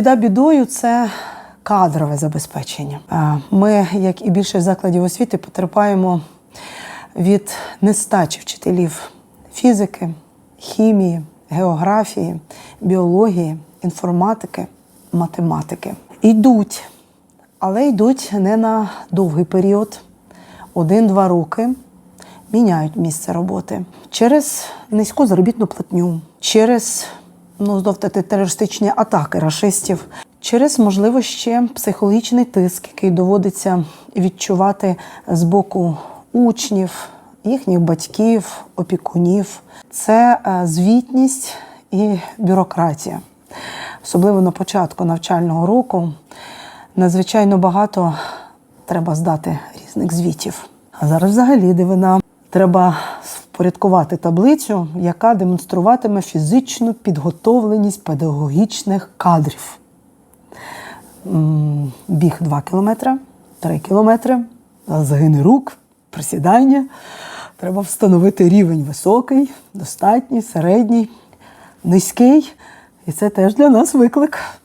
Біда бідою це кадрове забезпечення. Ми, як і більше закладів освіти, потерпаємо від нестачі вчителів фізики, хімії, географії, біології, інформатики, математики. Йдуть, але йдуть не на довгий період, один-два роки. Міняють місце роботи через низьку заробітну платню, через ну, знов таки терористичні атаки рашистів, через можливо ще психологічний тиск, який доводиться відчувати з боку учнів, їхніх батьків, опікунів. Це е, звітність і бюрократія. Особливо на початку навчального року надзвичайно багато треба здати різних звітів. А зараз взагалі дивина. Треба впорядкувати таблицю, яка демонструватиме фізичну підготовленість педагогічних кадрів. Біг 2 кілометри, 3 кілометри, загини рук, присідання. Треба встановити рівень високий, достатній, середній, низький. І це теж для нас виклик.